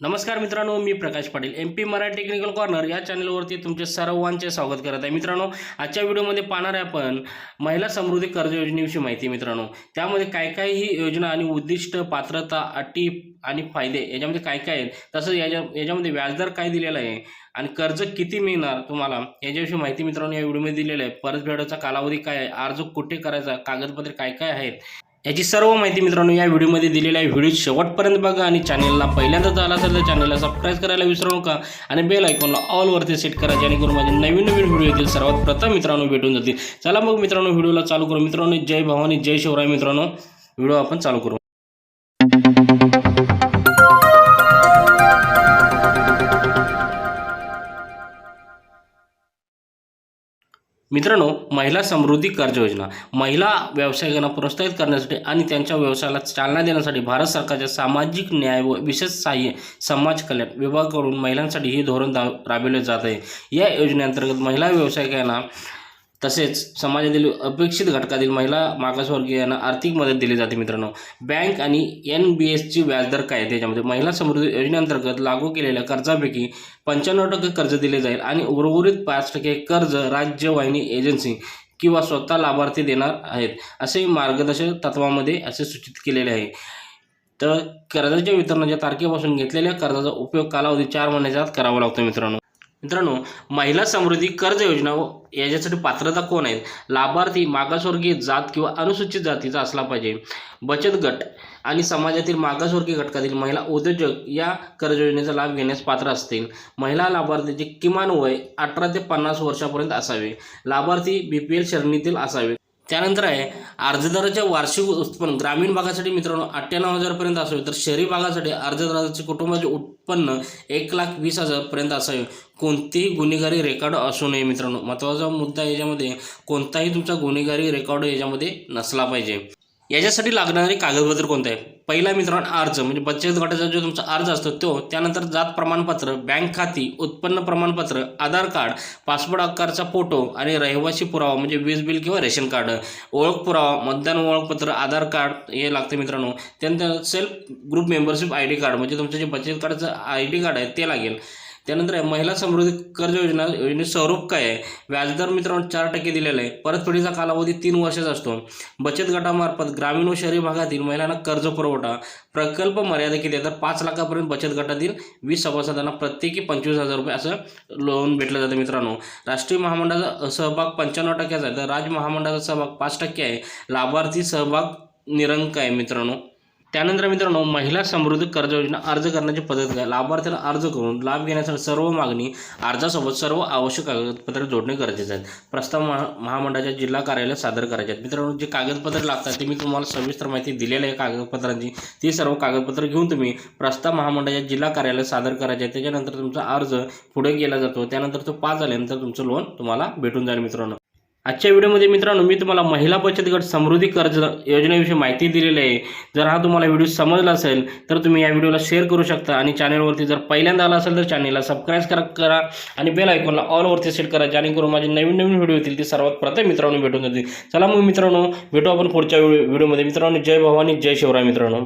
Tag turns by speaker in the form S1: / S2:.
S1: नमस्कार मित्रांनो मी Prakash Patil M P Marathi technical corner या चॅनलवरती तुमचे सर्वांचे स्वागत करत आहे. मित्रांनो आजच्या व्हिडिओमध्ये पाहणार आहे आपण महिला समृद्धी कर्ज योजनेविषयी माहिती मित्रांनो. त्यामध्ये काय काय ही योजना आणि उद्दिष्ट पात्रता अटी आणि फायदे याच्यामध्ये काय काय आहेत? तसंच याच्या याच्यामध्ये व्याजदर काय दिलेला आहे? आणि कर्ज किती मिळणार तुम्हाला? याच्याविषयी माहिती मित्रांनो या व्हिडिओमध्ये दिलेलं आहे. परतफेडचा कालावधी काय आहे? अर्ज कुठे करायचा? कागदपत्रे काय काय आहेत? याची सर्व माहिती मित्रांनो या व्हिडिओमध्ये दिलेली आहे. व्हिडिओ शेवटपर्यंत बघा आणि चॅनलला पहिल्यांदा झाला असेल तर चॅनलला सबस्क्राईब करायला विसरू नका आणि बेल आयकॉनला ऑलवरती सेट करा जेणेकरून माझे नवीन नवीन व्हिडिओ येतील. सर्वात प्रथम मित्रांनो भेटून जातील. चला मग मित्रांनो व्हिडिओला चालू करू. मित्रांनो जय भवानी जय शिवराय मित्रांनो. व्हिडिओ आपण चालू करू. मित्रांनो महिला समृद्धी कर्ज योजना. महिला व्यावसायिकांना प्रोत्साहित करण्यासाठी आणि त्यांच्या व्यवसायाला चालना देण्यासाठी भारत सरकारच्या सामाजिक न्याय व विशेष सहाय्य समाज कल्याण विभागाकडून महिलांसाठी हे धोरण दा राबविले जात आहे. या योजनेअंतर्गत महिला व्यावसायिकांना तसेच समाजातील अपेक्षित घटकातील महिला मागासवर्गीयांना आर्थिक मदत दिली जाते मित्रांनो. बँक आणि एन बी एसची व्याजदर काय आहे? त्याच्यामध्ये महिला समृद्धी योजनेअंतर्गत लागू केलेल्या कर्जापैकी पंच्याण्णव टक्के कर्ज दिले जाईल आणि उर्वरित पाच टक्के कर्ज राज्य वाहिनी एजन्सी किंवा स्वतः लाभार्थी देणार आहेत असे मार्गदर्शक तत्वामध्ये असे सूचित केलेले आहे. तर कर्जाच्या वितरणाच्या तारखेपासून घेतलेल्या कर्जाचा उपयोग कालावधी चार महिन्याच्या आत करावा लागतो मित्रांनो. मित्रांनो महिला समृद्धी कर्ज योजना व याच्यासाठी पात्रता कोण आहेत? लाभार्थी मागासवर्गीय जात किंवा अनुसूचित जातीचा असला पाहिजे. बचत गट आणि समाजातील मागासवर्गीय घटकातील महिला उद्योजक या कर्ज योजनेचा लाभ घेण्यास पात्र असतील. महिला लाभार्थीचे किमान वय अठरा ते पन्नास वर्षापर्यंत असावे. लाभार्थी बी पी एल श्रेणीतील असावे. त्यानंतर आहे अर्जदाराचे वार्षिक उत्पन्न ग्रामीण भागासाठी मित्रांनो अठ्ठ्याण्णव हजारपर्यंत असावे. तर शहरी भागासाठी अर्जदाराचे कुटुंबाचे उत्पन्न एक लाख वीस हजारपर्यंत असावे. कोणतीही गुन्हेगारी रेकॉर्ड असू नये मित्रांनो. महत्त्वाचा मुद्दा याच्यामध्ये कोणताही तुमचा गुन्हेगारी रेकॉर्ड याच्यामध्ये नसला पाहिजे. याच्यासाठी लागणारे कागदपत्र कोणते आहे? पहिला मित्रांनो अर्ज. म्हणजे बचत गटाचा जो तुमचा अर्ज असतो तो. त्यानंतर जात प्रमाणपत्र बँक खाती उत्पन्न प्रमाणपत्र आधार कार्ड पासपोर्ट आकारचा फोटो आणि रहिवासी पुरावा म्हणजे वीज बिल किंवा रेशन कार्ड. ओळख पुरावा मतदान ओळखपत्र आधार कार्ड हे लागते मित्रांनो. त्यानंतर self group membership I D card म्हणजे तुमचं जे बचत कार्डचं आय डी कार्ड आहे ते लागेल. त्यानंतर आहे महिला समृद्धी कर्ज योजना योजने स्वरूप काय आहे? व्याजदर मित्रांनो चार टक्के दिलेला आहे. परतफेडीचा कालावधी तीन वर्षाचा असतो. बचत गटामार्फत ग्रामीण व शहरी भागातील महिलांना कर्ज पुरवठा. प्रकल्प मर्यादा किती आहे? तर पाच लाखापर्यंत बचत गटातील वीस सभासदांना प्रत्येकी पंचवीस हजार रुपये असं लोन भेटलं जातं मित्रांनो. राष्ट्रीय महामंडळाचा सहभाग पंच्याण्णव टक्क्याचा आहे. तर राज्य महामंडळाचा सहभाग पाच टक्के आहे. लाभार्थी सहभाग निरंक आहे मित्रांनो. त्यानंतर मित्रांनो महिला समृद्धी कर्ज योजना अर्ज करण्याची पद्धत काय लाभार्थ्याला अर्ज करून लाभ घेण्यासाठी सर्व मागणी अर्जासोबत सर्व आवश्यक कागदपत्रे जोडणे गरजेचे आहे प्रस्ताव महा महामंडळाच्या जिल्हा कार्यालयात सादर करायचे आहेत. मित्रांनो जे कागदपत्रे लागतात ते मी तुम्हाला सविस्तर माहिती दिलेली आहे. कागदपत्रांची ती सर्व कागदपत्र घेऊन तुम्ही प्रस्ताव महामंडळाच्या जिल्हा कार्यालयात सादर करायचे आहे त्याच्यानंतर तुमचा अर्ज पुढे केला जातो. त्यानंतर तो पास झाल्यानंतर तुमचं लोन तुम्हाला भेटून जाईल मित्रांनो. आजच्या व्हिडिओमध्ये मित्रांनो मी तुम्हाला महिला बचत गट समृद्धी कर्ज योजनेविषयी माहिती दिलेली आहे. जर हा तुम्हाला व्हिडिओ समजला असेल तर तुम्ही या व्हिडिओला शेअर करू शकता आणि चॅनलवरती जर पहिल्यांदा आला असेल तर चॅनलला सबस्क्राईब करा करा आणि बेल आयकॉनला ऑलवरती सेट करा जेणेकरून माझे नवीन नवीन व्हिडिओ येतील ते सर्वात प्रथम मित्रांनो भेटून जातील. चला मग मित्रांनो भेटू आपण पुढच्या व्हिडिओमध्ये. मित्रांनो जय भवानी जय शिवराय मित्रांनो.